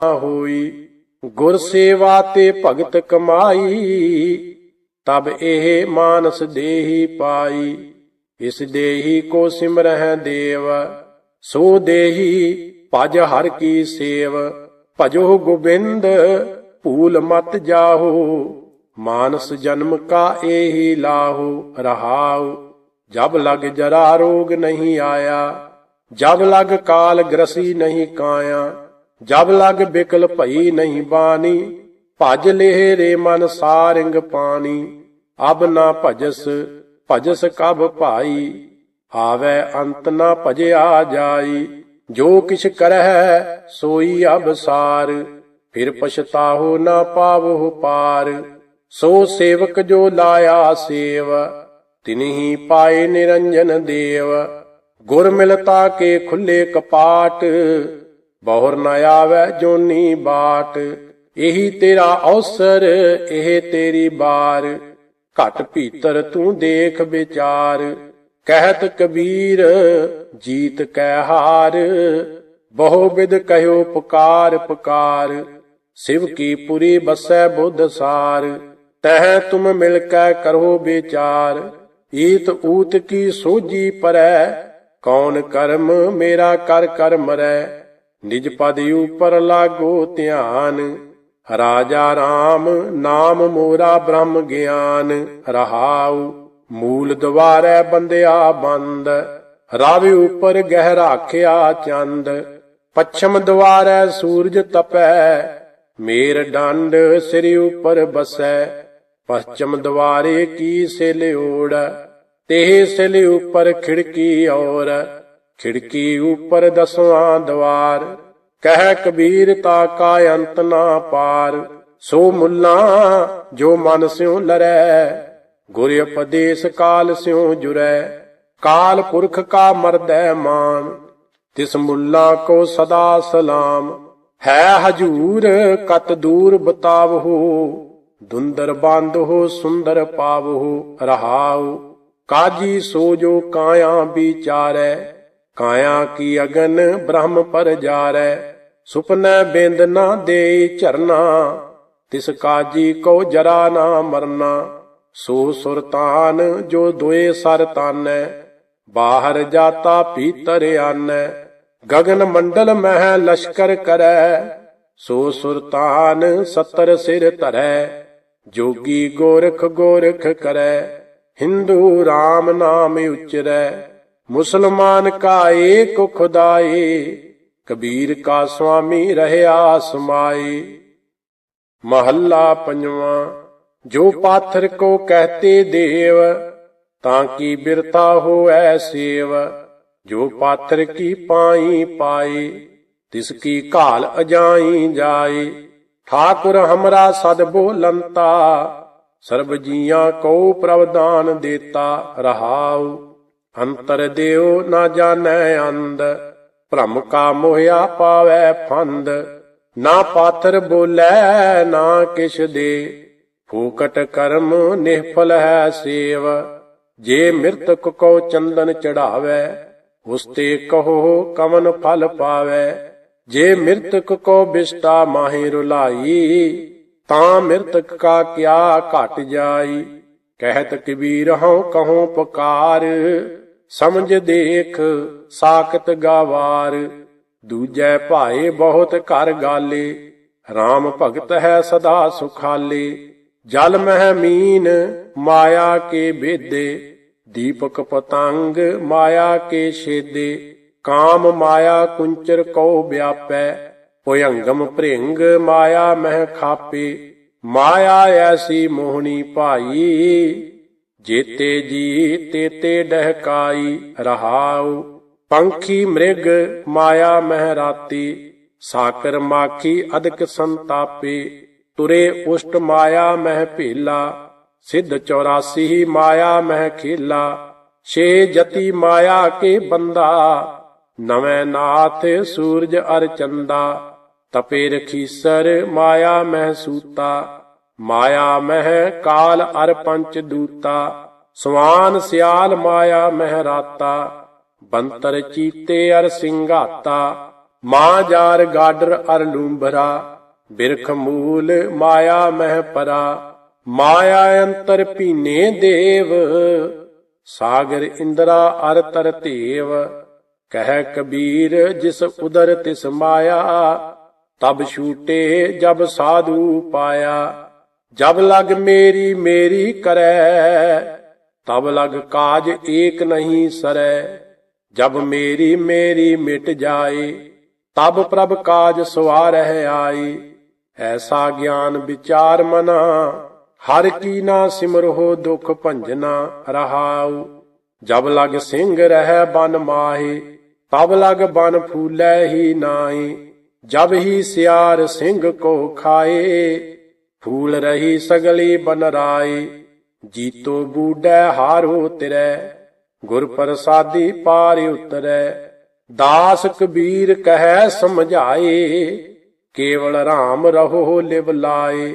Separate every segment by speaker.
Speaker 1: ਹੋਈ। ਗੁਰ ਸੇਵਾ ਤੇ ਭਗਤ ਕਮਾਈ, ਤਬ ਇਹ ਮਾਨਸ ਦੇਹੀ ਪਾਈ। ਇਸ ਦੇਹੀ ਕੋ ਸਿਮਰਹਿ ਦੇਵ, ਸੋ ਦੇਹੀ ਭਜ ਹਰ ਕੀ ਸੇਵ। ਭਜੋ ਗੋਬਿੰਦ, ਭੂਲ ਮਤ ਜਾਹੋ, ਮਾਨਸ ਜਨਮ ਕਾ ਏਹੀ ਲਾਹੋ, ਰਹਾਉ। ਜਬ ਲਗ ਜਰਾ ਰੋਗ ਨਹੀਂ ਆਇਆ, ਜਬ ਲਗ ਕਾਲ ਗ੍ਰਸੀ ਨਹੀਂ ਕਾਇਆ। ਜਬ ਲਗ ਬਿਕਲ ਭਈ ਨਹੀਂ ਬਾਣੀ, ਭਜ ਲੇਹ ਰੇ ਮਨ ਸਾਰਿੰਗ ਪਾਣੀ। ਅਬ ਨਾ ਭਜਸ ਭਜਸ ਕਬ ਭਾਈ, ਆਵੇ ਅੰਤ ਨਾ ਭਜਿਆ ਜਾਈ। ਜੋ ਕਿਛ ਕਰਹਿ ਸੋਈ ਅਬ ਸਾਰ, ਫਿਰ ਪਛਤਾਹੋ ਨਾ ਪਾਵੋ ਪਾਰ। ਸੋ ਸੇਵਕ ਜੋ ਲਾਇਆ ਸੇਵ ਤਿਨਹੀ ਪਾਏ ਨਿਰੰਜਨ ਦੇਵ। ਗੁਰ ਮਿਲਤਾ ਕੇ ਖੁੱਲੇ ਕਪਾਟ ਬਹੁਰ ਨ ਆਵੇ ਜੋਨੀ ਬਾਟ। ਇਹੀ ਤੇਰਾ ਅਵਸਰ, ਇਹ ਤੇਰੀ ਬਾਰ। ਘਟ ਭੀਤਰ ਤੂੰ ਦੇਖ ਵਿਚਾਰ। ਕਹਿਤ ਕਬੀਰ, ਜੀਤ ਕੈ ਹਾਰ। ਬਹੁ ਬਿਦ ਕਹਿਓ ਪੁਕਾਰ ਪੁਕਾਰ। ਸਿਵ ਕੀ ਪੁਰੀ ਬਸੈ ਬੁੱਧ ਸਾਰ। ਤਹ ਤੁਮ ਮਿਲ ਕੈ ਕਰੋ ਵਿਚਾਰ। ਈਤ ਊਤ ਕੀ ਸੋਜੀ ਪਰੈ, ਕੌਣ ਕਰਮ ਮੇਰਾ ਕਰ ਕਰ ਮਰੈ ਨਿਜ ਪਦ ਉਪਰ ਲਾਗੋ ਧਿਆਨ। ਰਾਜਾ RAM ਨਾਮ ਮੋਰਾ ਬ੍ਰਹਮ ਗਿਆਨ। ਰਹਾਉ ਮੂਲ ਦਵਾਰੈ ਬੰਦਿਆ ਬੰਦ। ਰਾਵੀ ਉਪਰ ਗਹਿ ਰਾਖਿਆ ਚੰਦ। ਪੱਛਮ ਦਵਾਰੈ ਸੂਰਜ ਤਪੈ। ਮੇਰ ਡੰਡ ਸਿਰ ਉਪਰ ਬਸੈ। ਪশ্ਚਮ ਦਵਾਰੇ ਕੀ ਸਿਲਿਓੜ ਤੇ ਸਿਲ ਉਪਰ ਖਿੜਕੀ ਔਰ। ਖਿੜਕੀ ਉਪਰ ਦਸਵਾਂ ਦਵਾਰ, ਕਹਿ ਕਬੀਰ ਤਾ ਕਾ ਅੰਤ ਨਾ ਪਾਰ, ਸੋ ਮੁੱਲਾ ਜੋ ਮਨ ਸਿਉ ਲਰੈ, ਗੁਰ ਉਪਦੇਸ਼ ਕਾਲ ਸਿਉ ਜੁਰੈ, ਕਾਲ ਪੁਰਖ ਕਾ ਮਰਦੈ ਮਾਨ, ਤਿਸ ਮੁੱਲਾ ਕੋ ਸਦਾ ਸਲਾਮ, ਹੈ ਹਜੂਰ ਕਤ ਦੂਰ ਬਤਾਵਹੋ, ਦੁੰਦਰ ਬੰਦ ਹੋ ਸੁੰਦਰ ਪਾਵਹੋ, ਰਹਾਉ, ਕਾਜੀ ਸੋ ਜੋ ਕਾਇਆ ਵਿਚਾਰੈ ਕਾਇਆ ਕੀ ਅਗਨ ਬ੍ਰਹਮ ਪਰ ਜਾਰੈ, ਸੁਪਨੈ ਬਿੰਦ ਨਾ ਦੇ ਝਰਨਾ, ਤਿਸ ਕਾਜੀ ਕੋ ਜਰਾ ਨਾ ਮਰਨਾ, ਸੋ ਸੁਰਤਾਨ ਜੋ ਦੁਏ ਸਰ ਤਾਨੈ, ਬਾਹਰ ਜਾਤਾ ਭੀਤਰ ਆਨੈ, ਗਗਨ ਮੰਡਲ ਮਹਿ ਲਸ਼ਕਰ ਕਰੈ, ਸੋ ਸੁਰਤਾਨ ਸਤਰ ਸਿਰ ਧਰੈ, ਜੋਗੀ ਗੋਰਖ ਗੋਰਖ ਕਰੈ, ਹਿੰਦੂ RAM ਨਾਮ ਉਚਰੈ। ਮੁਸਲਮਾਨ ਕਾ ਏਕ ਖੁਦਾਏ, ਕਬੀਰ ਕਾ ਸੁਆਮੀ ਰਹਿਆ ਸਮਾਈ ਮਹੱਲਾ ਪੰਜਵਾਂ, ਜੋ ਪਾਥਰ ਕੋ ਕਹਤੇ ਦੇਵ, ਤਾਂ ਕੀ ਬਿਰਤਾ ਹੋਐ ਸੇਵ, ਜੋ ਪਾਥਰ ਕੀ ਪਾਈ ਪਾਈ ਤਿਸ ਕੀ ਘਾਲ ਅਜਾਈ ਜਾਏ। ਠਾਕੁਰ ਹਮਰਾ ਸਦ ਬੋਲੰਤਾ, ਸਰਬ ਜੀਆਂ ਕੋ ਪ੍ਰਵਦਾਨ ਦੇਤਾ ਰਹਾਉ। ਅੰਤਰ ਦਿਓ ਨਾ ਜਾਣੈ ਅੰਦ ਭ੍ਰਮ ਕਾ ਮੋਹਿਆ ਪਾਵੈ ਫੰਦ। ਨਾ ਪਾਥਰ ਬੋਲੇ, ਨਾ ਕਿਛ ਦੇ। ਫੂਕਟ ਕਰਮ ਨਿਹਫਲ ਹੈ ਸੇਵ। ਜੇ ਮਿਰਤਕ ਕੋ ਚੰਦਨ ਚੜਾਵੇ, ਉਸ ਕਹੋ ਕਮਨ ਫਲ ਪਾਵੇ। ਜੇ ਮਿਰਤਕ ਕੋ ਬਿਸਟਾ ਮਾਹੀ ਰੁਲਾਈ, ਤਾਂ ਮਿਰਤਕ ਕਾ ਕਿਆ ਘਟ ਜਾਈ। ਕਹਿਤ ਕਬੀਰ ਹਉ ਕਹਉ ਪੁਕਾਰ। ਸਮਝ ਦੇਖ, ਸਾਖਤ ਗਾਵਾਰ। ਦੂਜੈ ਭਾਏ ਬਹੁਤ ਘਰ ਗਾਲੇ। RAM ਭਗਤ ਹੈ ਸਦਾ ਸੁਖਾਲੇ। ਜਲ ਮਹਿ ਮੀਨ ਮਾਇਆ ਕੇ ਬੇਦੇ ਦੀਪਕ ਪਤੰਗ ਮਾਇਆ ਕੇ ਛੇਦੇ। ਕਾਮ ਮਾਇਆ ਕੁੰਚਰ ਕਉ ਵਿਆਪੈ। ਭੁਯੰਗਮ ਭ੍ਰਿੰਗ ਮਾਇਆ ਮਹਿ ਖਾਪੇ। ਮਾਇਆ ਐਸੀ ਮੋਹਣੀ ਭਾਈ। ਜੇਤੇ ਜੀ ਤੇਤੇ ਡਹਕਾਈ ਰਹਾਉ, ਪੰਖੀ ਮ੍ਰਿਗ ਮਾਇਆ ਮਹਿ ਰਾਤੀ ਸਾਕਰ ਮਾਖੀ ਅਦਕ ਸੰਤਾਪੇ, ਤੁਰੇ ਉਸ਼ਟ ਮਾਇਆ ਮਹਿ ਭੇਲਾ, ਸਿੱਧ 84 ਮਾਇਆ ਮਹਿ ਖੇਲਾ, ਛੇ ਜਤੀ ਮਾਇਆ ਕੇ ਬੰਦਾ, ਨਵੇਂ ਨਾਥ ਸੂਰਜ ਅਰ ਚੰਦਾ, ਤਪੇ ਰਖੀਸਰ ਮਾਇਆ ਮਹਿ ਸੂਤਾ। ਮਾਇਆ ਮਹਿ ਕਾਲ ਅਰ ਪੰਚ ਦੂਤਾ, ਸਵਾਨ ਸਿਆਲ ਮਾਇਆ ਮਹਿ ਰਾਤਾ, ਬੰਤਰ ਚੀਤੇ ਅਰ ਸਿੰਘਾਤਾ, ਮਾਂ ਜਾਰ ਗਾਡਰ ਅਰ ਲੂੰਬਰਾ ਬਿਰਖ ਮੂਲ ਮਾਇਆ ਮਹਿ ਪਰਾ, ਮਾਇਆ ਅੰਤਰ ਪੀਨੇ ਦੇਵ, ਸਾਗਰ ਇੰਦਰਾ ਅਰ ਤਰ ਧੇਵ, ਕਹਿ ਕਬੀਰ ਜਿਸ ਉਦਰ ਤਿਸ ਮਾਇਆ, ਤਬ ਛੂਟੇ ਜਬ ਸਾਧੂ ਪਾਇਆ। ਜਬ ਲਗ ਮੇਰੀ ਮੇਰੀ ਕਰੈ, ਤਬ ਲਗ ਕਾਜ ਏਕ ਨਹੀਂ ਸਰੈ। ਜਬ ਮੇਰੀ ਮੇਰੀ ਮਿਟ ਜਾਏ, ਤਬ ਪ੍ਰਭ ਕਾਜ ਸਵਾਰਹਿ ਆਏ। ਐਸਾ ਗਿਆਨ ਵਿਚਾਰ ਮਨਾ, ਹਰ ਕੀ ਨਾ ਸਿਮਰੋ ਦੁਖ ਭੰਜਨਾ ਰਹਾਉ। ਜਬ ਲਗ ਸਿੰਘ ਰਹਿ ਬਨ ਮਾਹੇ, ਤਬ ਲਗ ਬਨ ਫੂਲੇ ਹੀ ਨਾਏ ਜਬ ਹੀ ਸਿਆਰ ਸਿੰਘ ਕੋ ਖਾਏ ਫੂਲ ਰਹੀ ਸਗਲੀ ਬਣਰਾਏ ਜੀਤੋ ਬੂਡੈ ਹਾਰੋ ਤਿਰੈ, ਗੁਰ ਪ੍ਰਸਾਦੀ ਪਾਰ ਉਤਰੈ। ਦਾਸ ਕਬੀਰ ਕਹਿ ਸਮਝਾਏ ਕੇਵਲ RAM ਰਹੋ ਲਿਵ ਲਾਏ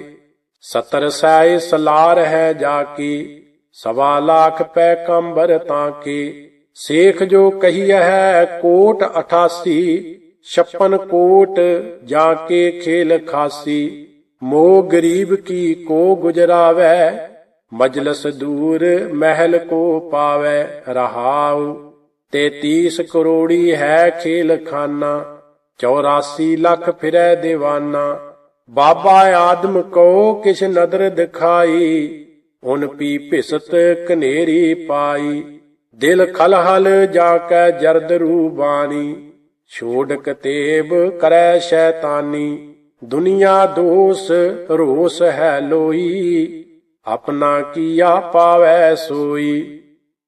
Speaker 1: ਸਤਰ ਸੈ ਸਲਾਰ ਹੈ ਜਾ ਕੀ ਸਵਾ ਲੱਖ ਪੈ ਕੰਬਰ ਤਾਂ ਕੀ ਸੇਖ ਜੋ ਕਹੀਐ ਹੈ ਕੋਟ 88 56 ਕੋਟ ਜਾ ਕੇ ਖੇਲ ਖਾਸੀ। ਮੋ ਗਰੀਬ ਕੀ ਕੋ ਗੁਜਰਾਵੈ? ਮਜਲਸ ਦੂਰ ਮਹਿਲ ਕੋ ਪਾਵੈ ਰਹਾਉ। ਤੇਤੀਸ ਕਰੋੜੀ ਹੈ ਖੇਲ ਖਾਨਾ 84 ਲੱਖ ਫਿਰੈ ਦੀਵਾਨਾ। ਬਾਬਾ ਆਦਮ ਕੋ ਕਿਛ ਨਦਰ ਦਿਖਾਈ, ਉਨ ਪੀ ਭਿਸਤ ਕਨੇਰੀ ਪਾਈ। ਦਿਲ ਖਲਹਲ ਜਾ ਕੈ ਜਰਦ ਰੂਬਾਨੀ ਛੋੜ ਕਤੇਬ ਕਰੈ ਸ਼ੈਤਾਨੀ। ਦੁਨੀਆ ਦੋਸ ਰੋਸ ਹੈ ਲੋਈ, ਆਪਣਾ ਕੀਆ ਪਾਵੈ ਸੋਈ?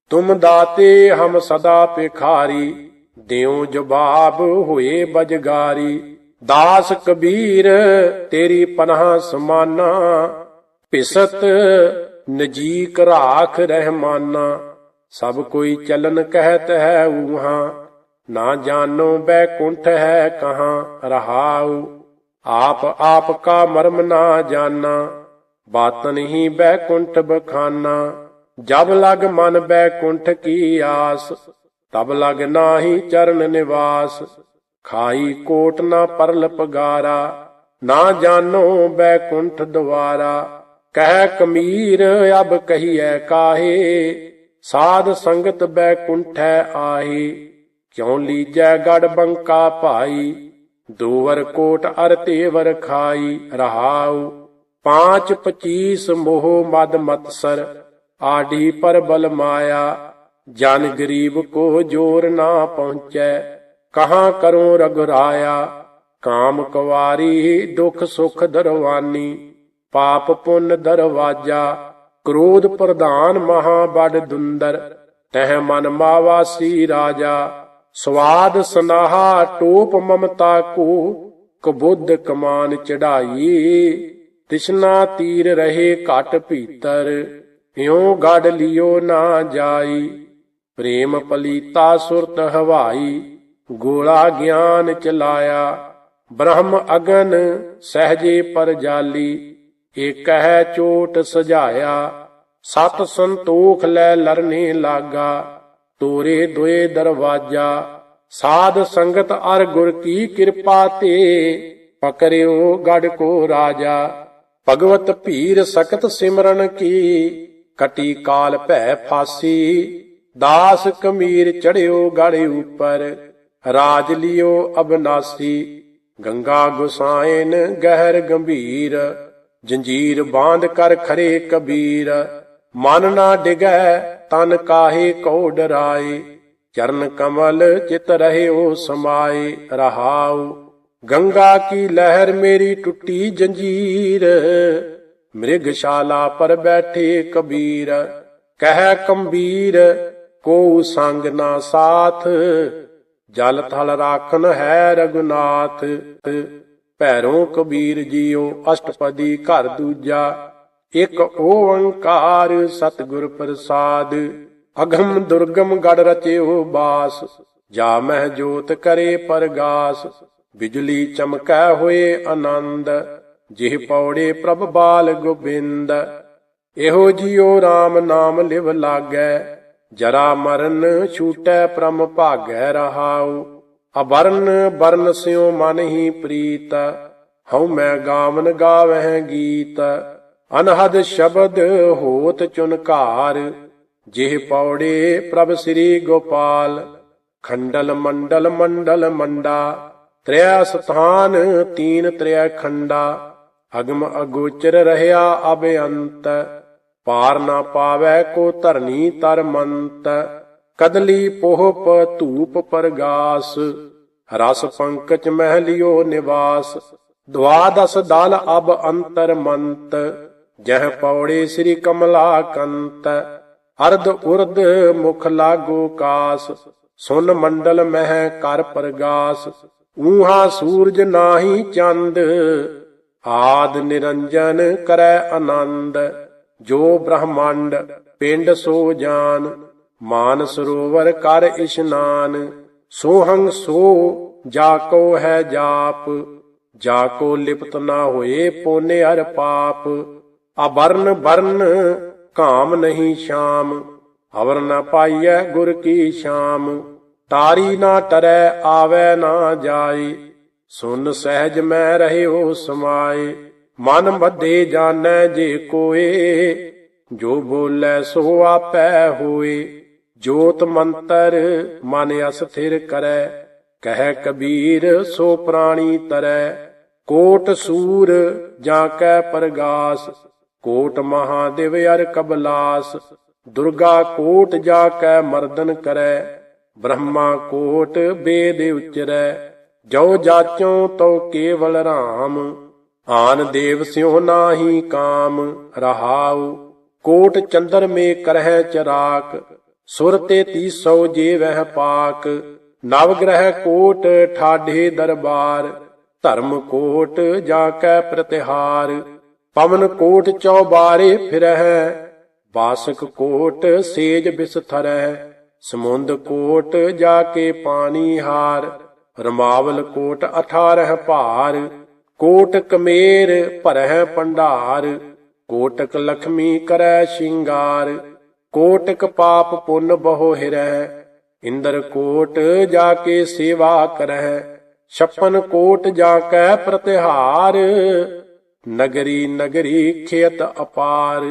Speaker 1: ਤੁਮ ਦਾਤੇ ਹਮ ਸਦਾ ਪਿਖਾਰੀ ਦਿਉ ਜਵਾਬ ਹੋਏ ਬਜਗਾਰੀ। ਦਾਸ ਕਬੀਰ, ਤੇਰੀ ਪਨਾਹ ਸਮਾਨਾ ਭਿਸਤ ਨਜੀਕ ਰਾਖ ਰਹਿਮਾਨਾ। ਸਭ ਕੋਈ ਚਲਨ ਕਹਿਤ ਹੈ ਊਹਾਂ, ਨਾ ਜਾਣੋ ਬੈਕੁੰਠ ਹੈ ਕਹਾਂ ਰਹਾਉ। ਆਪ ਆਪ ਕਾ ਮਰਮ ਨਾ ਜਾਣਾ ਬਾਤ ਹੀ ਬੈਕੁੰਠ ਬਖਾਨਾ। ਜਬ ਲਗ ਮਨ ਬੈਕੁੰਠ ਕੀ ਆਸ, ਤਬ ਲਗ ਨਾਹੀ ਚਰਨ ਨਿਵਾਸ। ਖਾਈ ਕੋਟ ਨਾ ਪਰਲ ਪਗਾਰਾ, ਨਾ ਜਾਣੋ ਬੈਕੁੰਠ ਦੁਆਰਾ। ਕਹਿ ਕਮੀਰ ਅਬ ਕਹੀਐ ਕਾਹੇ, ਸਾਧ ਸੰਗਤ ਬੈਕੁੰਠੈ ਆਹੀ। ਕਿਉ ਲੀਜੈ ਗੜ ਬੰਕਾ ਭਾਈ ਦੋਵਰ ਕੋਟ ਅਰ ਤੇਵਰ ਖਾਈ ਰਹਾਉ, ਪਾਂਚ ਪਚੀਸ ਮੋਹ ਮਦ ਮਤਸਰ, ਆਡੀ ਪਰ ਬਲ ਮਾਇਆ, ਜਨ ਗਰੀਬ ਕੋ ਜੋਰ ਨਾ ਪਹੁੰਚੈ, ਕਹਾਂ ਕਰੂੰ ਰਗੁਰਾਇਆ ਕਾਮ ਕਵਾਰੀ ਦੁਖ ਸੁਖ ਦਰਵਾਨੀ, ਪਾਪ ਪੁੰਨ ਦਰਵਾਜਾ, ਕ੍ਰੋਧ ਪ੍ਰਧਾਨ ਮਹਾ ਬੜ ਦੁੰਦਰ, ਤਹ ਮਨ ਮਾਵਾਸੀ ਰਾਜਾ ਸਵਾਦ ਸਨਾਹਾ ਟੋਪ ਮਮਤਾ ਕੋ, ਕਬੁੱਧ ਕਮਾਨ ਚੜਾਈ। ਤਿਸ਼ਨਾ ਤੀਰ ਰਹੇ ਘਟ ਭੀਤਰ, ਇਉ ਗੜ ਲਿਓ ਨਾ ਜਾਈ। ਪ੍ਰੇਮ ਪਲੀਤਾ ਸੁਰਤ ਹਵਾਈ, ਗੋਲਾ ਗਿਆਨ ਚਲਾਇਆ। ਬ੍ਰਹਮ ਅਗਨ ਸਹਜੇ ਪਰ ਜਾਲੀ ਏਕ ਹੈ ਚੋਟ ਸਜਾਇਆ। ਸਤ ਸੰਤੋਖ ਲੈ ਲਰਨੇ ਲਾਗਾ। ਤੋਰੇ ਦੋਏ ਦਰਵਾਜਾ, ਸਾਧ ਸੰਗਤ ਅਰ ਗੁਰ ਕੀ ਕਿਰਪਾ ਤੇ, ਪਕਰਿਓ ਗੜ ਕੋ ਰਾਜਾ। ਭਗਵਤ ਭੀਰ ਸਕਤ ਸਿਮਰਨ ਕੀ, ਕਟੀ ਕਾਲ ਭੈ ਫਾਸੀ, ਦਾਸ ਕਮੀਰ ਚੜਿਓ ਗੜ ਉਪਰ, ਰਾਜ ਲਿਓ ਅਬਨਾਸੀ। ਗੰਗਾ ਗੁਸਾਇਨ ਗਹਿਰ ਗੰਭੀਰ, ਜੰਜੀਰ ਬਾਂਧ ਕਰ ਖਰੇ ਕਬੀਰ, ਮਨ ਨਾ ਡਿਗੈ ਤਨ ਕਾਹੇ ਕੋ ਡਰਾਏ, ਚਰਨ ਕਮਲ ਚਿਤ ਰਹਿਓ ਸਮਾਏ, ਰਹਾਉ, ਗੰਗਾ ਕੀ ਲਹਿਰ ਮੇਰੀ ਟੁੱਟੀ ਜੰਜੀਰ, ਮ੍ਰਿਗਸ਼ਾਲਾ ਪਰ ਬੈਠੇ ਕਬੀਰ, ਕਹਿ ਕੰਬੀਰ ਕੋ ਸੰਗ ਨਾ ਸਾਥ, ਜਲ ਥਲ ਰਾਖਨ ਹੈ ਰਗੁਨਾਥ ਭੈਰੋਂ ਕਬੀਰ ਜੀਓ ਅਸ਼ਟਪਦੀ ਘਰ ਦੂਜਾ ਇਕ ਓੰਕਾਰ ਸਤਿਗੁਰ ਪ੍ਰਸਾਦ, ਅਗਮ ਦੁਰਗਮ ਗੜ ਰਚਿਓ ਬਾਸ, ਜਾ ਮਹਿ ਜੋਤ ਕਰੇ ਪਰਗਾਸ, ਬਿਜਲੀ ਚਮਕੈ ਹੋਏ ਆਨੰਦ, ਜਿਹ ਪੌੜੇ ਪ੍ਰਭ ਬਾਲ ਗੋਬਿੰਦ। ਇਹੋ ਜਿਉ RAM ਨਾਮ ਲਿਵ ਲਾਗੈ, ਜਰਾ ਮਰਨ ਛੂਟੈ ਪ੍ਰਮ ਭਾਗੈ ਰਹਾਉ ਅਬਰਨ ਬਰਨ ਸਿਉ ਮਨ ਹੀ ਪ੍ਰੀਤ, ਹਉ ਮੈਂ ਗਾਵਨ ਗਾਵਹਿ ਗੀਤ। ਅਨਹਦ ਸ਼ਬਦ ਹੋਤ ਚੁਨਕਾਰ, ਜਿਹ ਪੌੜੇ ਪ੍ਰਭ ਸ੍ਰੀ ਗੋਪਾਲ। ਖੰਡਲ ਮੰਡਲ ਮੰਡਲ ਮੰਡਾ ਤ੍ਰਿਆ ਸਥਾਨ ਤੀਨ ਤ੍ਰਿਆ ਖੰਡਾ। ਅਗਮ ਅਗੋਚਰ ਰਹਿਆ ਅਬੇਅੰਤ ਪਾਰ ਨਾ ਪਾਵੈ ਕੋ ਧਰਨੀ ਤਰ ਮੰਤ। ਕਦਲੀ ਪੋਹਪ ਧੂਪ ਪਰਗਾਸ, ਰਸ ਪੰਕਚ ਮਹਿ ਲਿਓ ਨਿਵਾਸ। ਦਵਾਦਸ ਦਲ ਅਬ ਅੰਤਰ ਮੰਤ। ਜਹ ਪੌੜੇ ਸ੍ਰੀ ਕਮਲਾ ਕੰਤ ਅਰਧ ਉਰਦ ਮੁਖ ਲਾਗੋ ਕਾਸ, ਸੁਨ ਮੰਡਲ ਮਹਿ ਕਰ ਪਰਗਾਸ, ਊਹਾ ਸੂਰਜ ਨਾਹੀ ਚੰਦ, ਆਦ ਨਿਰੰਜਨ ਕਰੈ ਆਨੰਦ, ਜੋ ਬ੍ਰਹਮੰਡ ਪਿੰਡ ਸੋ ਜਾਨ ਮਾਨ ਸਰੋਵਰ ਕਰ ਇਸ਼ਨਾਨ, ਸੋਹੰਗ ਸੋ ਜਾ ਕੋ ਹੈ ਜਾਪ, ਜਾ ਕੋ ਲਿਪਤ ਨਾ ਹੋਏ ਪੋਨੇ ਹਰ ਪਾਪ ਅਬਰਨ ਬਰਨ ਕਾਮ ਨਹੀਂ ਸ਼ਾਮ ਅਵਰ ਨਾ ਪਾਈਐ ਗੁਰ ਕੀ ਸ਼ਾਮ। ਤਾਰੀ ਨਾ ਟਰੈ ਆਵੈ ਨਾ ਜਾਏ, ਸੁਨ ਸਹਿਜ ਮੈਂ ਰਹਿਓ ਸਮਾਏ। ਮਨ ਮਧੇ ਜਾਣੈ ਜੇ ਕੋਏ, ਜੋ ਬੋਲੇ ਸੋ ਆਪੈ ਹੋਏ। ਜੋਤ ਮੰਤਰ ਮਨ ਅਸਥਿਰ ਕਰੈ, ਕਹਿ ਕਬੀਰ ਸੋ ਪ੍ਰਾਣੀ ਤਰੈ। ਕੋਟ ਸੂਰ ਜਾਂ ਕੈ ਪਰਗਾਸ ਕੋਟ ਮਹਾਦੇਵ ਅਰ ਕਬਲਾਸ, ਦੁਰਗਾ ਕੋਟ ਜਾ ਕੈ ਮਰਦਨ ਕਰੈ, ਬ੍ਰਹਮਾ ਕੋਟ ਬੇਦ ਉਚਰੈ ਜੋ ਜਾਚੋ ਤੋ ਕੇਵਲ ਰਾਮ, ਆਨ ਦੇਵ ਸਿਉ ਨਾਹੀ ਕਾਮ, ਰਹਾਉ, ਕੋਟ ਚੰਦਰ ਮੇ ਕਰਹਿ ਚਰਾਕ, ਸੁਰ ਤੇ ਤੀਸੋ ਜੇ ਵਹਿ ਪਾਕ, ਨਵ ਗ੍ਰਹਿ ਕੋਟ ਠਾਢੇ ਦਰਬਾਰ, ਧਰਮ ਕੋਟ ਜਾ ਕੈ ਪ੍ਰਤਿਹਾਰ ਪਵਨ ਕੋਟ ਚੌਬਾਰੇ ਫਿਰਹਿ, ਬਾਸਕ ਕੋਟ ਸੇਜ ਬਿਸਥਰੈ ਸਮੁੰਦ ਕੋਟ ਜਾ ਕੇ ਪਾਣੀ ਹਾਰ, ਰਮਾਵਲ ਕੋਟ 18 ਭਾਰ, ਕੋਟ ਕਮੇਰ ਭਰਹਿ ਪੰਡਾਰ, ਕੋਟਕ ਲਖਮੀ ਕਰੈ ਸ਼ਿੰਗਾਰ, ਕੋਟਕ ਪਾਪ ਪੁੰਨ ਬਹੁ ਹਿਰੈ ਇੰਦਰ ਕੋਟ ਜਾ ਕੇ ਸੇਵਾ ਕਰੈ ਛਪਨ ਕੋਟ ਜਾ ਕੈ ਪ੍ਰਤਿਹਾਰ ਨਗਰੀ ਨਗਰੀ ਖੇਤ ਅਪਾਰ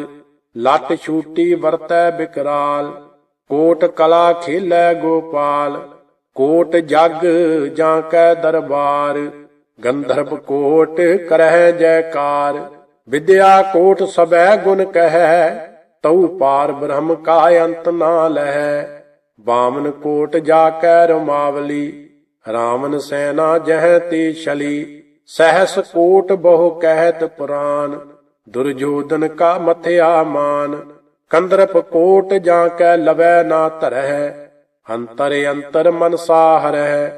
Speaker 1: ਲੱਟ ਛੂਟੀ ਵਰਤੈ ਬਿਕਰਾਲ, ਕੋਟ ਕਲਾ ਖੇਲੈ ਗੋਪਾਲ, ਕੋਟ ਜਗ ਜਾਂ ਕੈ ਦਰਬਾਰ, ਗੰਧਰਵ ਕੋਟ ਕਰਹਿ ਜੈਕਾਰ, ਵਿਦਿਆ ਕੋਟ ਸਬੈ ਗੁਣ ਕਹੈ, ਤਉ ਪਾਰ ਬ੍ਰਹਮ ਕਾ ਅੰਤ ਨਾ ਲਹੈ, ਬਾਮਨ ਕੋਟ ਜਾ ਕੈ ਰਮਾਵਲੀ ਰਾਮਨ ਸੈਨਾ ਜਹ ਤੇ ਛਲੀ। ਸਹਸ ਕੋਟ ਬਹੁ ਕਹਿਤ ਪੁਰਾਨ ਦੁਰਜੋਧਨ ਕਾ ਮਥਿਆ ਮਾਨ। ਕੰਦਰਪ ਕੋਟ ਜਾਂ ਕੈ ਲਵੈ ਨਾ ਧਰਹਿ, ਅੰਤਰ ਅੰਤਰ ਮਨਸਾ ਹਰਹਿ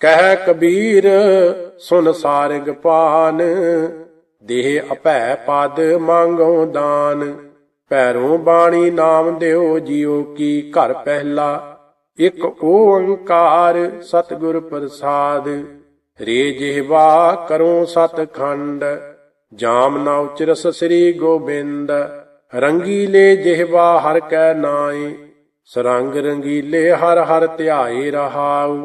Speaker 1: ਕਹਿ ਕਬੀਰ, ਸੁਨ ਸਾਰਗ ਪਾਨ। ਦੇਹ ਅਭੈ ਪਦ ਮੰਗੋ ਦਾਨ। ਪੈਰੋਂ ਬਾਣੀ ਨਾਮ ਦਿਓ ਜਿਉ ਕੀ ਘਰ ਪਹਿਲਾ। ਇਕ ਓੰਕਾਰ ਸਤਿਗੁਰ ਪ੍ਰਸਾਦ। ਰੇ ਜਿਹਵਾ ਕਰੋ ਸਤਖੰਡ, ਜਾਮ ਨਾ ਉਚਰਸ ਸ੍ਰੀ ਗੋਬਿੰਦ। ਰੰਗੀਲੇ ਜਿਹਵਾ ਹਰ ਕੈ ਨਾਏ ਸਰੰਗ ਰੰਗੀਲੇ ਹਰ ਹਰ ਧਿਆਏ ਰਹਾਉ।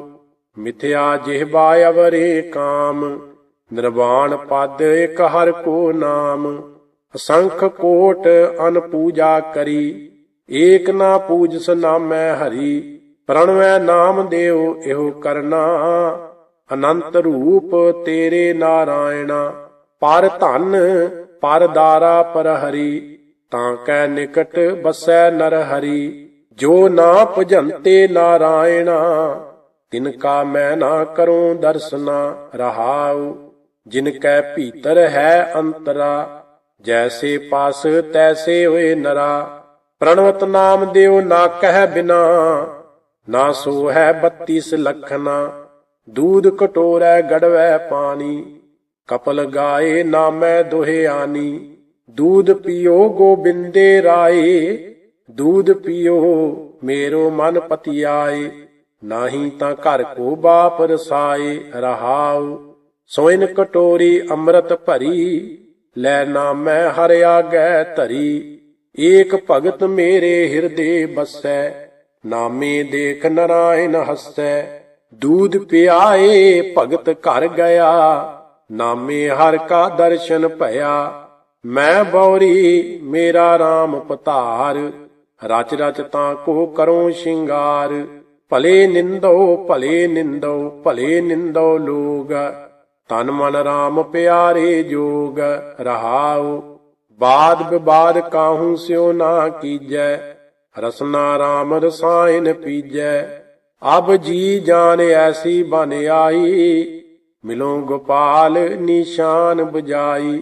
Speaker 1: ਮਿਥਿਆ ਜਿਹਵਾ ਅਵਰੇ ਕਾਮ, ਨਿਰਵਾਣ ਪਦ ਇਕ ਹਰ ਕੋ ਨਾਮ। ਅਸੰਖ ਕੋਟ ਅਨ ਪੂਜਾ ਕਰੀ, ਏਕ ਨਾ ਪੂਜਸ ਨਾਮੈ ਹਰੀ। ਪ੍ਰਣਵੈ ਨਾਮ ਦੇਉ ਇਹੋ ਕਰਨਾ। ਅਨੰਤ ਰੂਪ ਤੇਰੇ ਨਾਰਾਇਣਾ, ਪਰ ਧਨ, ਪਰ ਦਾਰਾ ਪਰ ਹਰੀ ਤਾਂ ਕੈ ਨਿਕਟ ਬਸੈ ਨਰ ਹਰੀ ਜੋ ਨਾ ਭਜੰਤੇ ਨਾਰਾਇਣਾ, ਤਿਨ ਕਾ ਮੈਂ ਨਾ ਕਰੂੰ ਦਰਸਨਾ, ਰਹਾਉ, ਜਿਨ ਕੈ ਭੀਤਰ ਹੈ ਅੰਤਰਾ, ਜੈਸੇ ਪਾਸ ਤੈਸੇ ਹੋਏ ਨਰਾ, ਪ੍ਰਣਵਤ ਨਾਮ ਦਿਓ ਨਾ ਕਹਿ ਬਿਨਾ, ਨਾ ਸੋ ਹੈ 32 ਲਖਨਾ ਦੂਧ ਕਟੋਰੈ ਗੜਵੈ ਪਾਣੀ, ਕਪਲ ਗਾਏ ਨਾਮੈ ਦੋਹੇ ਆਨੀ। ਦੂਧ ਪੀਓ ਗੋਬਿੰਦੇ ਰਾਏ, ਦੂਧ ਪੀਓ ਮੇਰੋ ਮਨ ਪਤਿਆਏ। ਨਾਹੀ ਤਾਂ ਘਰ ਕੋ ਬਾਪ ਰਸਾਏ, ਰਹਾਉ, ਸੋਇਨ ਕਟੋਰੀ ਅੰਮ੍ਰਿਤ ਭਰੀ। ਲੈ ਨਾਮੈ ਹਰ ਆਗੈ ਧਰੀ, ਏਕ ਭਗਤ ਮੇਰੇ ਹਿਰਦੇ ਬਸੈ। ਨਾਮੇ ਦੇਖ ਨਰਾਇਣ ਹਸੈ ਦੂਧ ਪਿਆਏ, ਭਗਤ ਘਰ ਗਿਆ। ਨਾਮੇ ਹਰ ਕਾ ਦਰਸ਼ਨ ਭਇਆ। ਮੈਂ ਬੌਰੀ, ਮੇਰਾ RAM ਪਤਾਰ। ਰਚ ਰਚ ਤਾਂ ਕੋ ਕਰੋ ਸ਼ਿੰਗਾਰ। ਭਲੇ ਨਿੰਦੋ ਭਲੇ ਨਿੰਦੋ ਭਲੇ ਨਿੰਦੋ ਲੋਗ। ਤਨ ਮਨ RAM ਪਿਆਰੇ ਜੋਗ। ਰਹਾਉ, ਬਾਦ ਵਿਵਾਦ ਕਾਹੂ ਸਿਓ ਨਾ ਕੀਜੈ। ਰਸਨਾ RAM ਰਸਾਇਨ ਪੀਜੈ। ਅਬ ਜੀ ਜਾਨ ਐਸੀ ਬਨ ਆਈ, ਮਿਲੋ ਗੋਪਾਲ ਨਿਸ਼ਾਨ ਬਜਾਈ।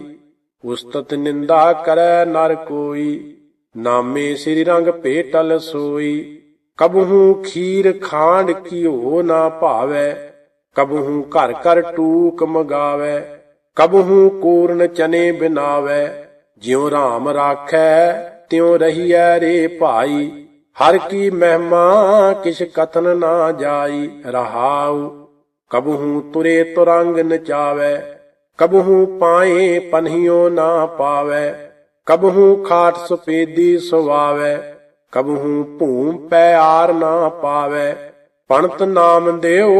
Speaker 1: ਉਸਤਤ ਨਿੰਦਾ ਕਰੈ ਨਰ ਕੋਈ, ਨਾਮੇ ਸ੍ਰੀ ਰੰਗ ਭੇਟਲ ਸੋਈ। ਕਬਹੂ ਖੀਰ ਖਾਂਡ ਕੀਓ ਨਾ ਭਾਵੈ, ਕਬਹੂ ਘਰ ਘਰ ਟੂਕ ਮਗਾਵੈ, ਕਬਹੂ ਕੂਰਨ ਚਨੇ ਬਿਨਾਵੈ। ਜਿਉ ਰਾਮ ਰਾਖੈ, ਤਿਉ ਰਹੀਐ ਰੇ ਭਾਈ। ਹਰ ਕੀ ਮਹਿਮਾ ਕਿਛ ਕਥਨ ਨਾ ਜਾਈ, ਰਹਾਉ। ਕਬਹੂ ਤੁਰੇ ਤੁਰੰਗ ਨਚਾਵੈ ਕਬਹੂ ਪਾਏ ਪਨਹਿਓ ਨਾ ਪਾਵੈ। ਕਬਹੂ ਖਾਟ ਸੁਪੇਦੀ ਸੁਵਾਵੈ ਕਬਹੂ ਭੂਮ ਪੈ ਆਰ ਨਾ ਪਾਵੈ। ਪਣਤ ਨਾਮ ਦਿਓ,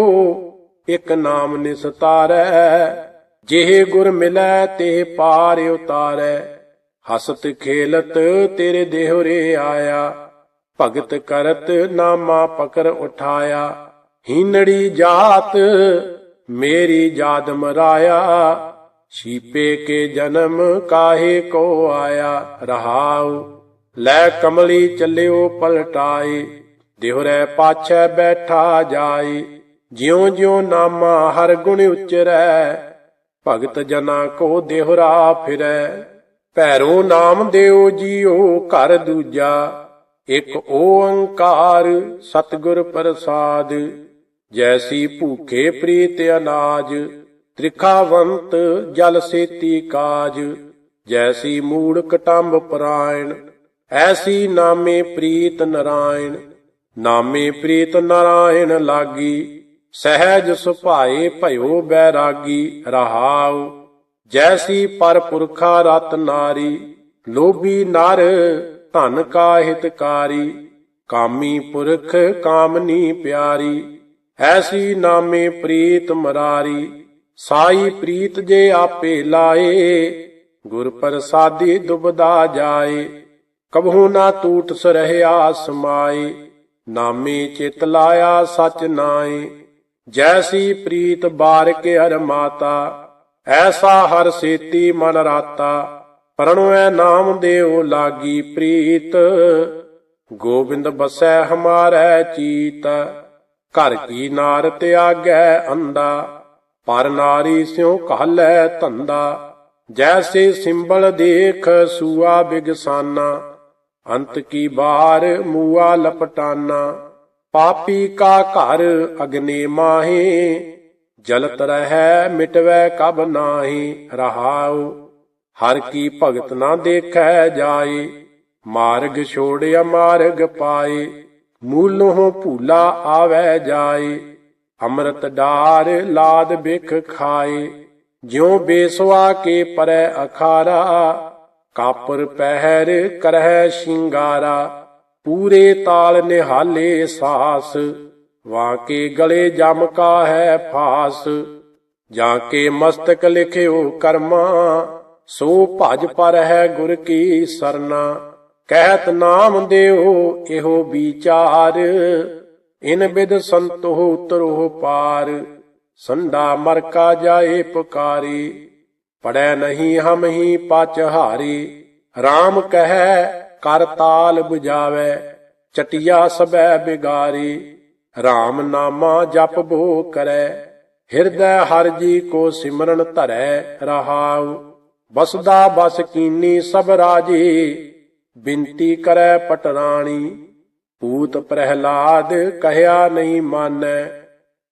Speaker 1: ਇਕ ਨਾਮ ਨਿਸਤਾਰੈ ਜਿਹੇ ਗੁਰ ਮਿਲੈ ਤੇ ਪਾਰ ਉਤਾਰੈ। ਹਸਤ ਖੇਲਤ ਤੇਰੇ ਦੇਹੁਰੇ ਆਇਆ। ਭਗਤ ਕਰਤ ਨਾਮਾ ਪਕਰ ਉਠਾਇਆ। ਹੀਨੜੀ ਜਾਤ ਮੇਰੀ ਜਾਦ ਮਰਾਇਆ। ਛੀਪੇ ਕੇ ਜਨਮ ਕਾਹੇ ਕੋ ਆਇਆ। ਰਹਾਉ, ਲੈ ਕਮਲੀ ਚੱਲਿਓ ਪਲਟਾਏ। ਦਿਹੁਰੈ ਪਾਛੈ ਬੈਠਾ ਜਾਏ। ਜਿਉ ਜਿਉ ਨਾਮਾ ਹਰ ਗੁਣ ਉਚਰੈ। ਭਗਤ ਜਨਾ ਕੋ ਦੇਹੁਰਾ ਫਿਰੈ। ਭੈਰੋ ਨਾਮ ਦਿਓ ਜੀਓ ਘਰ ਦੂਜਾ। ਇਕ ਓੰਕਾਰ ਸਤਿਗੁਰ ਪ੍ਰਸਾਦ, ਜੈਸੀ ਭੂਖੇ ਪ੍ਰੀਤ ਅਨਾਜ, ਤ੍ਰਿਖਾਵੰਤ ਜਲ ਸੇਤੀ ਕਾਜ, ਜੈਸੀ ਮੂੜ ਕਟੰਬ ਪਰਾਇਣ, ਐਸੀ ਨਾਮੇ ਪ੍ਰੀਤ ਨਰਾਇਣ, ਨਾਮੇ ਪ੍ਰੀਤ ਨਰਾਇਣ ਲਾਗੀ, ਸਹਿਜ ਸੁਭਾਏ ਭਇਓ ਬੈਰਾਗੀ, ਰਹਾਉ, ਜੈਸੀ ਪਰ ਪੁਰਖਾ ਰਤ ਨਾਰੀ, ਲੋਭੀ ਨਰ ਧਨ ਕਾ ਹਿਤਕਾਰੀ ਕਾਮੀ ਪੁਰਖ ਕਾਮਨੀ ਪਿਆਰੀ। ਐਸੀ ਨਾਮੇ ਪ੍ਰੀਤ ਮਰਾਰੀ, ਸਾਈ ਪ੍ਰੀਤ ਜੇ ਆਪੇ ਲਾਏ, ਗੁਰ ਪ੍ਰਸਾਦੀ ਦੁਬਦਾ ਜਾਏ। ਕਬਹੂ ਨਾ ਟੂਟ ਸਰਹਿਆ ਸਮਾਏ, ਨਾਮੇ ਚਿਤ ਲਾਇਆ ਸਚ ਨਾਏ। ਜੈਸੀ ਪ੍ਰੀਤ ਬਾਰ ਕੇ ਹਰ ਮਾਤਾ, ਐਸਾ ਹਰ ਸੇਤੀ ਮਨ ਰਾਤਾ। ਪਰਣੁਐ ਨਾਮ ਦੇਉ ਲਾਗੀ ਪ੍ਰੀਤ। ਗੋਬਿੰਦ ਬਸੈ ਹਮਾਰੈ ਚੀਤ। ਘਰ ਕੀ ਨਾਰ ਤਿਆਗੈ ਅੰਦਾ ਪਰ ਨਾਰੀ ਸਿਉ ਕਹਲੈ ਧੰਦਾ। ਜੈਸੇ ਸਿੰਬਲ ਦੇਖ ਸੂਆ ਬਿਗਸਾਨਾ। ਅੰਤ ਕੀ ਬਾਰ ਮੂਆ ਲਪਟਾਨਾ। ਪਾਪੀ ਕਾ ਘਰ ਅਗਨੇ ਮਾਹੇ। ਜਲਤ ਰਹੈ ਮਿਟਵੈ ਕਬ ਨਾਹੀ। ਰਹਾਉ ਹਰ ਕੀ ਭਗਤ ਨਾ ਦੇਖੈ ਜਾਏ, ਮਾਰਗ ਛੋੜਿਆ ਮਾਰਗ ਪਾਏ, ਮੂਲੋਂ ਭੂਲਾ ਆਵੈ ਜਾਏ, ਅੰਮ੍ਰਿਤ ਡਾਰ ਲਾਦ ਬਿਖ ਖਾਏ, ਜਿਉ ਬੇਸਵਾ ਕੇ ਪਰੈ ਅਖਾਰਾ, ਕਾਪਰ ਪਹਿਰ ਕਰਹਿ ਸ਼ਿੰਗਾਰਾ, ਪੂਰੇ ਤਾਲ ਨਿਹਾਲੇ ਸਾਸ ਵਾਕੇ ਗਲੇ ਜਮ ਕਾ ਹੈ ਫਾਸ, ਜਾਂ ਕੇ ਮਸਤਕ ਲਿਖਿਓ ਕਰਮਾ ਸੋ ਭਜ ਪਰ ਹੈ ਗੁਰ ਕੀ ਸਰਨਾ, ਕਹਿਤ ਨਾਮ ਦਿਓ ਇਹੋ ਵਿਚਾਰ। ਇਨ ਬਿਦ ਸੰਤੋਹ ਉਤਰੋ ਪਾਰ, ਸੰਡਾ ਮਰਕਾ ਜਾਏ ਪੁਕਾਰੀ। ਪੜੈ ਨਹੀਂ ਹਮ ਹੀ ਪਚ ਹਾਰੀ RAM ਕਹੈ ਕਰ ਤਾਲ 부ਜਾਵੇ ਚਟਿਆ ਸਬੈ ਬਿਗਾਰੀ। RAM ਨਾਮਾ ਜਪ ਬੋ ਕਰੈ, ਹਿਰਦੈ ਹਰ ਜੀ ਕੋ ਸਿਮਰਨ ਧਰੈ ਰਹਾਉ। ਬਸਦਾ ਬਸ ਕੀਨੀ ਸਭ ਰਾਜੀ, ਬਿੰਤੀ ਕਰੈ ਪਟਰਾਣੀ। ਭੂਤ ਪ੍ਰਹਿਲਾਦ ਕਹਿਆ ਨਹੀਂ ਮਾਨੈ,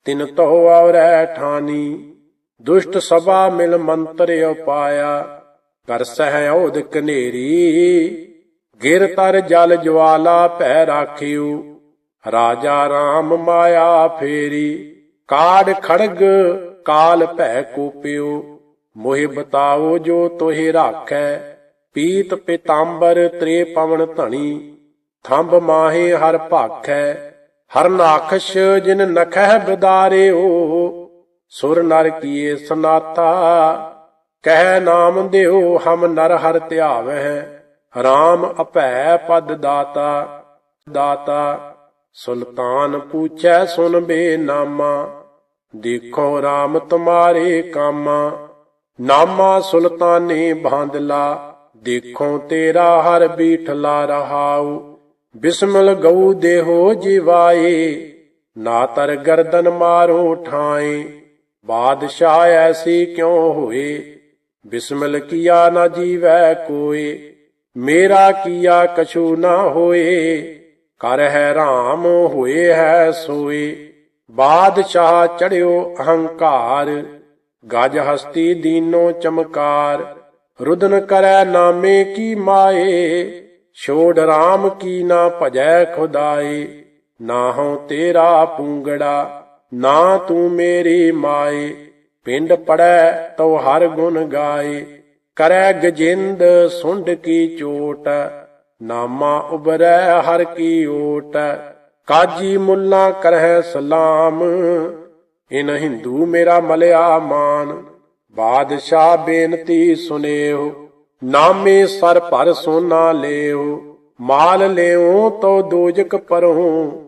Speaker 1: ਤਿਨ ਤੋ ਔਰੈ ਠਾਨੀ। ਦੁਸ਼ਟ ਸਭਾ ਮਿਲ ਮੰਤਰ ਉਪਾਇਆ ਕਰ ਸਹਿ ਔਦ ਕਨੇਰੀ। ਗਿਰ ਤਰ ਜਲ ਜਵਾਲਾ ਭੈ ਰਾਖਿਓ ਰਾਜਾ RAM ਮਾਇਆ ਫੇਰੀ। ਕਾੜ ਖੜਗ ਕਾਲ ਭੈ ਕੋਪਿਓ ਮੋਹਿ ਬਤਾਓ ਜੋ ਤੋਹਿ ਰਾਖੈ, ਪੀਤ ਪਿਤਾੰਬਰ ਤ੍ਰੇ ਪਵਨ ਧਣੀ, ਥੰਬ ਮਾਹੇ ਹਰ ਭਾਖੈ, ਹਰ ਨਾਖਸ਼ ਜਿਨ ਨਖਹਿ ਬਿਦਾਰਿਓ, ਸੁਰ ਨਰ ਕੀਏ ਸਨਾਤਾ ਕਹਿ ਨਾਮ ਦਿਓ ਹਮ ਨਰ ਹਰ ਧਿਆਵਹਿ RAM ਅਭੈ ਪਦ ਦਾਤਾ ਦਾਤਾ, ਸੁਲਤਾਨ ਪੂਛੈ ਸੁਨ ਬੇ ਨਾਮਾ ਦੇਖੋ RAM ਤੁਮਾਰੇ ਕਾਮਾ ਨਾਮਾ ਸੁਲਤਾਨੇ ਬਾਂਦਲਾ, ਦੇਖੋ ਤੇਰਾ ਹਰ ਬੀਠਲਾ ਰਹਾਉ। ਬਿਸਮਲ ਗਉ ਦੇਹੋ ਜਿਵਾਏ ਨਾ ਤਰ ਗਰਦਨ ਮਾਰੋ ਠਾਏ। ਬਾਦਸ਼ਾਹ ਐਸੀ ਕਿਉ ਹੋਏ? ਬਿਸਮਲ ਕੀਆ ਨਾ ਜੀਵੈ ਕੋਏ? ਮੇਰਾ ਕੀਆ ਕਛੂ ਨਾ ਹੋਏ? ਕਰ ਹੈ ਰਾਮ ਹੋਏ ਹੈ ਸੋਏ? ਬਾਦਸ਼ਾਹ ਚੜਿਓ ਅਹੰਕਾਰ ਗਜ ਹਸਤੀ ਦੀਨੋ ਚਮਕਾਰ, ਰੁਦਨ ਕਰੈ ਨਾਮੇ ਕੀ ਮਾਏ, ਛੋੜ RAM ਕੀ ਨਾ ਭਜੈ ਖੁਦਾਏ ਨਾ ਹਉ ਤੇਰਾ ਪੂੰਗੜਾ, ਨਾ ਤੂੰ ਮੇਰੀ ਮਾਏ, ਪਿੰਡ ਪੜੈ ਤਉ ਹਰ ਗੁਣ ਗਾਏ, ਕਰੈ ਗਜਿੰਦ ਸੁੰਡ ਕੀ ਚੋਟ, ਨਾਮਾ ਉਬਰੈ ਹਰ ਕੀ ਓਟ, ਕਾਜੀ ਮੁੱਲਾ ਕਰਹਿ ਸਲਾਮ ਇਨ ਹਿੰਦੂ ਮੇਰਾ ਮਲਿਆ ਮਾਨ। ਬਾਦਸ਼ਾਹ ਬੇਨਤੀ ਸੁਨੇਹੁ, ਨਾਮੇ ਸਰ ਭਰ ਸੋਨਾ ਲਿਓ ਮਾਲ ਲਿਓ ਤੋ ਦੋਜਕ ਪਰੋ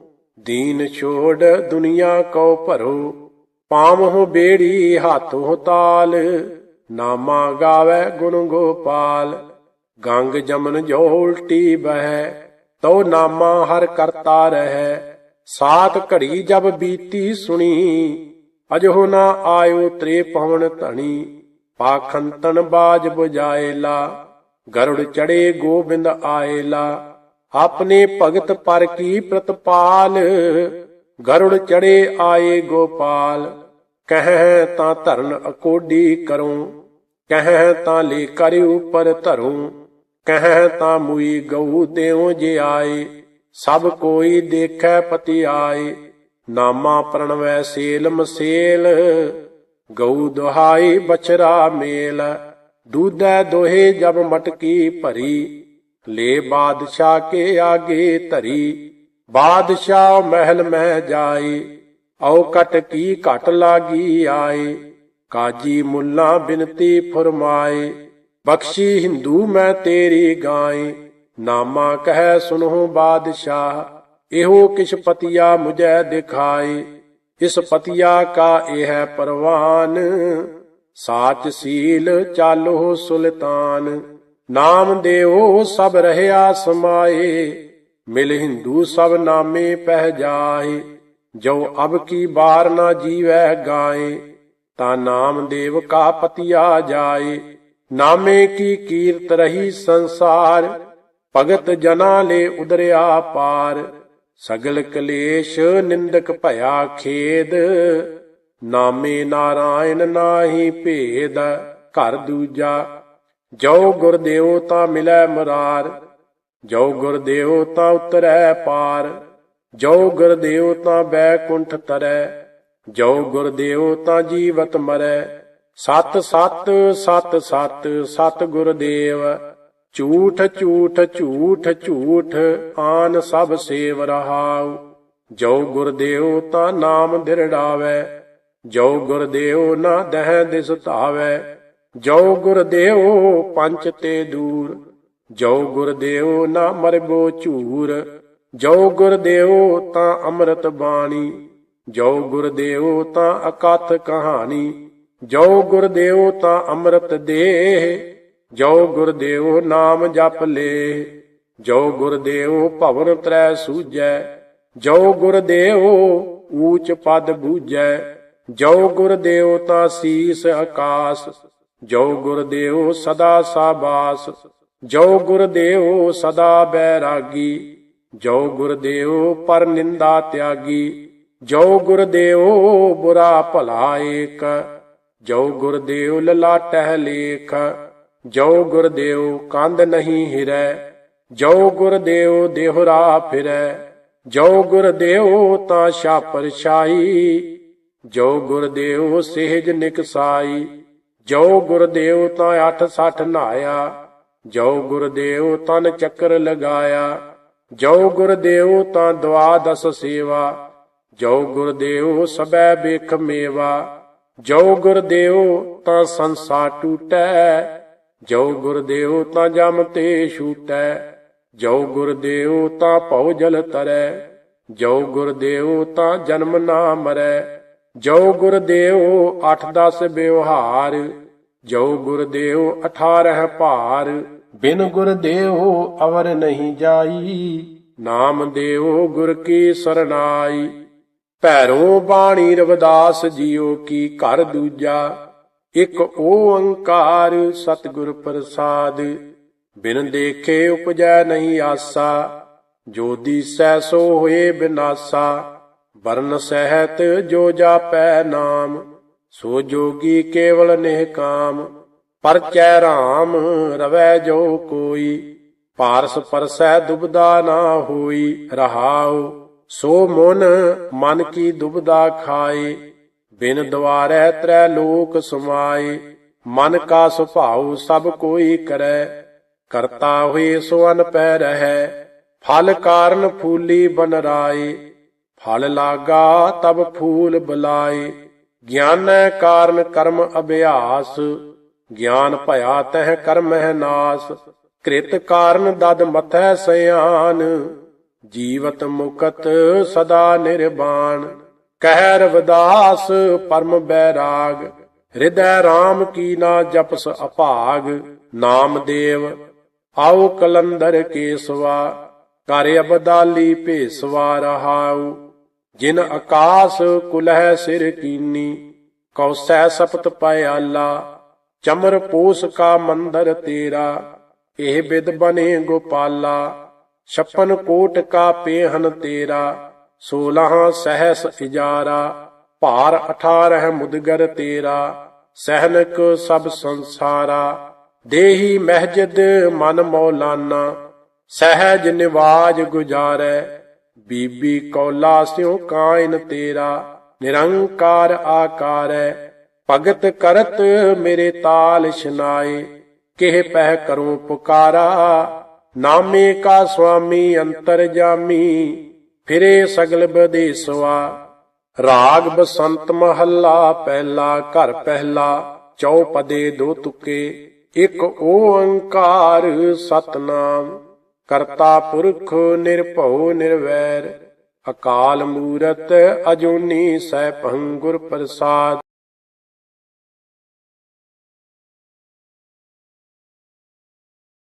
Speaker 1: ਦੀਨ ਛੋੜ ਦੁਨੀਆ ਕੋ ਭਰੋ। ਪਾਵਹੁ ਬੇੜੀ ਹੱਥੋ ਤਾਲ, ਨਾਮਾ ਗਾਵੇ ਗੁਣ ਗੋਪਾਲ। ਗੰਗ ਜਮਨ ਜੋ ਉਲਟੀ ਬਹਿ ਤੋ ਨਾਮਾ ਹਰ ਕਰਤਾ ਰਹਿ। ਸਾਤ ਘੜੀ ਜਬ ਬੀਤੀ ਸੁਣੀ ਅਜੋ ਨਾ ਆਇਓ ਤ੍ਰੇ ਪਵਨ ਧਣੀ, ਪਾਖੰਤਨ ਬਾਜ 부ਜਾਏਲਾ ਗਰੁੜ ਚੜੇ ਗੋਬਿੰਦ ਆਏਲਾ। ਆਪਣੇ ਭਗਤ ਪਰ ਕੀ ਪ੍ਰਤਪਾਲ, ਗਰੁੜ ਚੜੇ ਆਏ ਗੋਪਾਲ। ਕਹਿ ਤਾਂ ਧਰਨ ਅਕੋਡੀ ਕਰੂੰ, ਕਹਿ ਤਾਂ ਲੇ ਕਰਿ ਉਪਰ ਧਰੂੰ, ਕਹਿ ਤਾਂ ਮੁਈ ਗਊ ਦੇਉ ਜੇ ਆਏ, ਸਭ ਕੋਈ ਦੇਖੈ ਪਤੀ ਆਏ। ਨਾਮਾ ਪ੍ਰਣਵੈ ਸੇਲ ਮਸੇਲ ਗਊ ਦੁਹਾਈ ਬਛਰਾ ਮੇਲ, ਦੂਧੈ ਦੋਹੇ ਜਬ ਮਟਕੀ ਭਰੀ, ਲੇ ਬਾਦਸ਼ਾਹ ਕੇ ਆਗੇ ਧਰੀ, ਬਾਦਸ਼ਾਹ ਮਹਿਲ ਮਹਿ ਜਾਏ ਔ ਕਟ ਕੀ ਘਟ ਲਾਗੀ ਆਏ, ਕਾਜੀ ਮੁੱਲਾ ਬਿਨਤੀ ਫਰਮਾਏ, ਬਖਸ਼ੀ ਹਿੰਦੂ ਮੈਂ ਤੇਰੀ ਗਾਏ, ਨਾਮਾ ਕਹਿ ਸੁਨਹੁ ਬਾਦਸ਼ਾਹ ਇਹੋ ਕਿਛ ਪਤੀਆ ਮੁਝੈ ਦਿਖਾਏ, ਇਸ ਪਤੀਆ ਕਾ ਇਹ ਹੈ ਪਰਵਾਨ। ਸਾਚ ਸੀਲ ਚਾਲੋ ਸੁਲਤਾਨ, ਨਾਮ ਦੇਵੋ ਸਭ ਰਹਿਆ ਸਮਾਏ, ਮਿਲ ਹਿੰਦੂ ਸਭ ਨਾਮੇ ਪਹਿ ਜਾਏ ਜੋ ਅਬ ਕੀ ਬਾਰ ਨਾ ਜੀਵੈ ਗਾਏ, ਤਾਂ ਨਾਮ ਦੇਵ ਕਾ ਪਤੀਆ ਜਾਏ, ਨਾਮੇ ਕੀ ਕੀਰਤ ਰਹੀ ਸੰਸਾਰ, ਭਗਤ ਜਨਾ ਲੈ ਉਦਰਿਆ ਪਾਰ। ਸਗਲ ਕਲੇਸ਼ ਨਿੰਦਕ ਭਇਆ ਖੇਦ, ਨਾਮੇ ਨਾਰਾਇਣ ਨਾਹੀ ਭੇਦ, ਘਰ ਦੂਜਾ, ਜੋ ਗੁਰਦੇਵ ਤਾਂ ਮਿਲੈ ਮਰਾਰ, ਜੋ ਗੁਰਦੇਵ ਤਾਂ ਉਤਰੈ ਪਾਰ, ਜੋ ਗੁਰਦੇਵ ਤਾਂ ਬੈਕੁੰਠ ਤਰੈ, ਜੋ ਗੁਰਦੇਵ ਤਾਂ ਜੀਵਤ ਮਰੈ, ਸਤ ਸਤ ਸਤ ਸਤ ਸਤ ਗੁਰਦੇਵ ਝੂਠ ਝੂਠ ਝੂਠ ਝੂਠ, ਆਨ ਸਭ ਸੇਵ ਰਹਾਉ। ਜੋ ਗੁਰਦੇਵ ਤਾਂ ਨਾਮ ਦਿਰੜਾਵੇ ਜੋ ਗੁਰਦੇਵ ਨਾ ਦਹਿ ਦਿਸ ਧਾਵੇ। ਜੋ ਗੁਰਦੇਵ ਪੰਚ ਤੇ ਦੂਰ, ਜੋ ਗੁਰਦੇਵ ਨਾ ਮਰਬੋ ਝੂਰ। ਜੋ ਗੁਰਦੇਵ ਤਾਂ ਅੰਮ੍ਰਿਤ ਬਾਣੀ, ਜੋ ਗੁਰਦੇਵ ਤਾਂ ਅਕਥ ਕਹਾਣੀ। ਜੋ ਗੁਰਦੇਵ ਤਾਂ ਅੰਮ੍ਰਿਤ ਦੇਹ ਜੋ ਗੁਰਦੇਵ ਨਾਮ ਜਪ ਲੇ, ਜੋ ਗੁਰਦੇਵ ਭਵਨ ਤ੍ਰੈ ਸੂਜੈ ਜੋ ਗੁਰਦੇਵ ਊਚ ਪਦ ਬੂਜੈ ਜੋ ਗੁਰਦੇਵ ਤਾਂ ਸੀਸ ਆਕਾਸ, ਜੋ ਗੁਰਦੇਵ ਸਦਾ ਸਾਬਾਸ, ਜੋ ਗੁਰਦੇਵ ਸਦਾ ਬੈਰਾਗੀ, ਜੋ ਗੁਰਦੇਵ ਪਰ ਨਿੰਦਾ ਤਿਆਗੀ, ਜੋ ਗੁਰਦੇਵ ਬੁਰਾ ਭਲਾ ਏਕ, ਜੋ ਗੁਰਦੇਵ ਲਲਾਟਹਿ ਲੇਖ ਜੋ ਗੁਰਦੇਵ ਕੰਧ ਨਹੀਂ ਹਿਰੈ, ਜੋ ਗੁਰਦੇਵ ਦੇਹਰਾ ਫਿਰੈ, ਜੋ ਗੁਰਦੇਵ ਤਾਂ ਛਾਪਰ ਛਾਈ, ਜੋ ਗੁਰਦੇਵ ਸਹਿਜ ਨਿਕਸਾਈ ਜੋ ਗੁਰਦੇਵ ਤਾਂ 8 60 ਨਹਾਇਆ ਜੋ ਗੁਰਦੇਵ ਤਨ ਚੱਕਰ ਲਗਾਇਆ, ਜੋ ਗੁਰ ਦੇਵ ਤਾਂ ਦਵਾਦਸ ਸੇਵਾ, ਜੋ ਗੁਰਦੇਵ ਸਬੈ ਬੇਖ ਮੇਵਾ, ਜੋ ਗੁਰਦੇਵ ਤਾਂ ਸੰਸਾ ਟੂਟੈ ਜੋ ਗੁਰਦੇਵ ਤਾਂ ਜਮ ਤੇ ਛੂਟੈ, ਜੋ ਗੁਰਦੇਵ ਤਾਂ ਭਉ ਜਲ ਤਰੈ, ਜੋ ਗੁਰਦੇਵ ਤਾਂ ਜਨਮ ਨਾ ਮਰੈ, ਜੋ ਗੁਰ ਦੇਵ ਅਠ ਦਸ ਬਿਵਹਾਰ ਜੋ ਗੁਰ ਦੇਵ 18 ਭਾਰ, ਬਿਨ ਗੁਰਦੇਵ ਅਵਰ ਨਹੀਂ ਜਾਈ, ਨਾਮ ਦੇਵੋ ਗੁਰ ਕੀ ਸਰਨਾਈ ਭੈਰੋ ਬਾਣੀ ਰਵਿਦਾਸ ਜੀਓ ਕੀ ਘਰ ਦੂਜਾ ਇੱਕ ਓੰਕਾਰ ਸਤਿਗੁਰ ਪ੍ਰਸਾਦ, ਬਿਨ ਦੇਖੇ ਉਪਜੈ ਨਹੀਂ ਆਸਾ, ਜੋ ਦੀਸੈ ਸੋ ਹੋਏ ਬਿਨਾਸਾ, ਵਰਨ ਸਹਿਤ ਜੋ ਜਾਪੈ ਨਾਮ, ਸੋ ਜੋਗੀ ਕੇਵਲ ਨਿਹਕਾਮ ਪਰਚੈ ਰਾਮ ਰਵੈ ਜੋ ਕੋਈ, ਪਾਰਸ ਪਰਸੈ ਦੁਬਦਾ ਨਾ ਹੋਈ ਰਹਾਉ, ਸੋ ਮਨ ਮਨ ਕੀ ਦੁਬਦਾ ਖਾਏ। ਬਿਨ ਦੁਆਰੈ ਤ੍ਰੈ ਲੋਕ ਸਮਾਏ, ਮਨ ਕਾ ਸੁਭਾਉ ਸਭ ਕੋਈ ਕਰੈ, ਕਰਤਾ ਹੋਏ ਸੋ ਅਨ ਪੈ ਰਹੈ, ਫਲ ਕਾਰਨ ਫੂਲੀ ਬਨ ਰਾਏ, ਫਲ ਲਾਗਾ ਤਬ ਫੂਲ ਬੁਲਾਏ, ਗਿਆਨੈ ਕਾਰਨ ਕਰਮ ਅਭਿਆਸ, ਗਿਆਨ ਭਇਆ ਤਹਿ ਕਰਮਹਿ ਨਾਸ, ਕ੍ਰਿਤ ਕਾਰਨ ਦਦ ਮਥੈ ਸਿਆਨ, ਜੀਵਤ ਮੁਕਤ ਸਦਾ ਨਿਰਵਾਣ ਕਹਿਰ ਰਵਿਦਾਸ ਪਰਮ ਬੈਰਾਗ, ਹਿਰਦੈ RAM ਕੀ ਨਾ ਜਪਸ ਅਭਾਗ, ਨਾਮ ਦੇਵ, ਆਓ ਕਲੰਦਰ ਕੇਸਵਾ ਕਰ ਅਬਦਾਲੀ ਭੇਸਵਾ ਰਹਾਉ, ਜਿਨ ਆਕਾਸ ਕੁਲਹਿ ਸਿਰ ਕੀਨੀ ਕੌਸੈ ਸਪਤ ਪਿਆਲਾ ਚਮਰ ਪੋਸ ਕਾ ਮੰਦਰ ਤੇਰਾ, ਇਹ ਬਿਦ ਬਨੇ ਗੋਪਾਲਾ, ਛਪਨ ਕੋਟ ਕਾ ਪੇਹਨ ਤੇਰਾ 16 ਸਹਸ ਇਜਾਰਾ, ਭਾਰ 18 ਮੁਦਗਰ ਤੇਰਾ, ਸਹਿਨਕ ਸਭ ਸੰਸਾਰਾ, ਦੇਹੀ ਮਹਿਜਦ ਮਨ ਮੌਲਾਨਾ, ਸਹਿਜ ਨਿਵਾਜ ਗੁਜਾਰੈ, ਬੀਬੀ ਕੌਲਾ ਸਿਉ ਕਾਇਨ ਤੇਰਾ, ਨਿਰੰਕਾਰ ਆਕਾਰੈ, ਭਗਤ ਕਰਤ ਮੇਰੇ ਤਾਲ ਛਨਾਏ, ਕਿਹ ਪਹਿ ਕਰੂੰ ਪੁਕਾਰਾ, ਨਾਮੇ ਕਾ ਸੁਆਮੀ ਅੰਤਰ ਜਾਮੀ ਫਿਰੇ ਸਗਲ ਬਦੇਸਵਾ, ਰਾਗ ਬਸੰਤ ਮਹੱਲਾ ਪਹਿਲਾ, ਘਰ ਪਹਿਲਾ ਚੌਪਦੇ ਦੋ ਤੁਕੇ, ਇੱਕ ਓੰਕਾਰ ਸਤਨਾਮ, ਕਰਤਾ ਪੁਰਖ ਨਿਰਭਉ ਨਿਰਵੈਰ, ਅਕਾਲ ਮੂਰਤ ਅਜੂਨੀ ਸੈਭੰ ਗੁਰ ਪ੍ਰਸਾਦ।